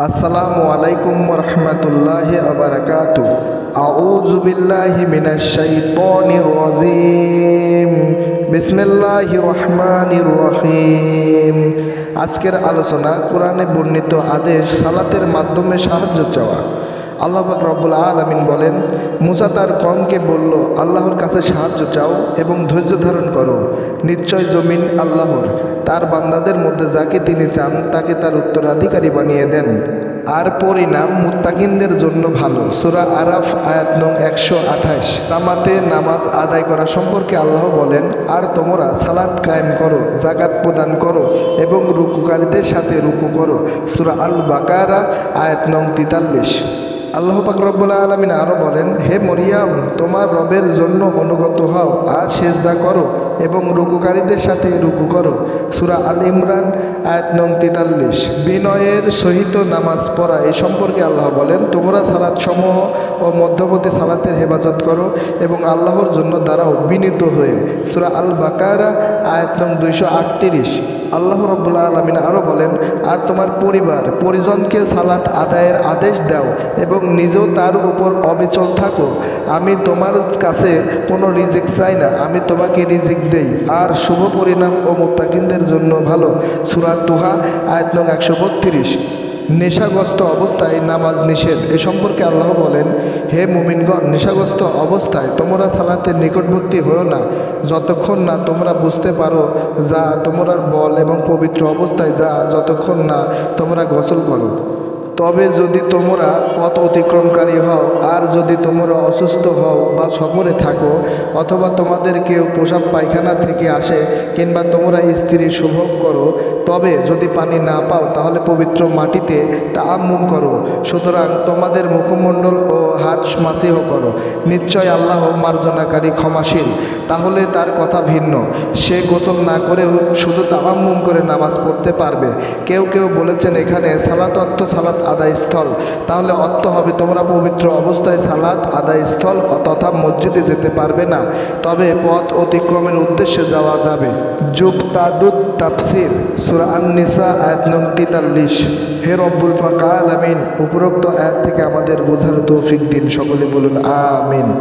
আসসালামু আলাইকুম রহমতুল্লাহ আবরকাত আউযু বিল্লাহি মিনাশ শাইতানির রাজিম। বিসমিল্লাহির রহমানির রহিম। আজকের আলোচনা কোরআনে বর্ণিত আদেশ সালাতের মাধ্যমে সাহায্য চাওয়া। আল্লাহ রব্বুল আলমিন বলেন, মুসা তার কমকে বলল, আল্লাহর কাছে সাহায্য চাও এবং ধৈর্য ধারণ করো। নিশ্চয় জমিন আল্লাহর। তার বান্দাদের মধ্যে যাকে তিনি চান, তাকে তার উত্তরাধিকারী বানিয়ে দেন। আর পরিণাম মুত্তাকিনদের জন্য ভালো। সুরা আরাফ, আয়াত নং একশো আঠাশ। নামাতে নামাজ আদায় করা সম্পর্কে আল্লাহ বলেন, আর তোমরা সালাদ কায়েম করো জাকাত প্রদান করো এবং রুকুকারীদের সাথে রুকু করো। সুরা আল বাকারা আয়াত নং তিতাল্লিশ। আল্লাহ পাক রব্বুল আলমিন আরও বলেন, হে মরিয়াম, তোমার রবের জন্য অনুগত হও, আর সেজদা করো এবং রুকুকারীদের সাথে রুকু করো। সুরা আল ইমরান, আয়াত নং তেতাল্লিশ। বিনয়ের সহিত নামাজ পড়া, এ সম্পর্কে আল্লাহ বলেন, তোমরা সালাত সমূহ ও মধ্যবর্তী সালাতের হেফাজত করো এবং আল্লাহর জন্য দাঁড়াও বিনীত হয়ে। সুরা আল বাকারা, আয়াত নং দুইশো আটত্রিশ। আল্লাহ রব্বুল্লাহ আলমিন আরও বলেন আর তোমার পরিবার, পরিজনকে সালাত আদায়ের আদেশ দাও এবং নিজেও তার উপর অবিচল থাকো। আমি তোমার কাছে কোনো রিজিক চাই না, আমি তোমাকে রিজিক দেই। আর শুভ পরিণাম ও মোত্তাকিনদের জন্য ভালো। সুরাত তুহা আয়তন একশো বত্রিশ। নেশাগ্রস্ত অবস্থায় নামাজ নিষেধ। এ সম্পর্কে আল্লাহ বলেন, হে মুমিনগণ, নেশাগ্রস্ত অবস্থায় তোমরা সালাতের নিকটবর্তী হও না। যতক্ষণ না তোমরা বুঝতে পারো যা তোমরা বল এবং পবিত্র অবস্থায় যা, যতক্ষণ না তোমরা গোসল করো। তবে যদি তোমরা পথ আর যদি তোমরা অসুস্থ হও বা সফরে থাকো অথবা তোমাদের কেউ পোশাক পায়খানা থেকে আসে কিংবা তোমরা স্ত্রী সুভোগ করো, তবে যদি পানি না পাও তাহলে পবিত্র মাটিতে তা আম্মুম করো। সুতরাং তোমাদের মুখমণ্ডল ও হাত মাসিহ করো। নিশ্চয় আল্লাহ মার্জনাকারী ক্ষমাশীল। তাহলে তার কথা ভিন্ন। সে গোসল না করেও শুধু তামাম্মুম করে নামাজ পড়তে পারবে। কেউ কেউ বলেছেন এখানে সালাত অর্থ সালাত আদায় স্থল তাহলে অর্থ হবে তোমরা পবিত্র অবস্থায় সালাত আদায় স্থল তথা মসজিদে যেতে পারবে না। তবে পথ অতিক্রমের উদ্দেশ্যে যাওয়া যাবে। যুক্তাদুত আলামিন, উপরোক্ত আয়াত থেকে আমাদের বোঝার তৌফিক দিন। সকলে বলুন, আমিন।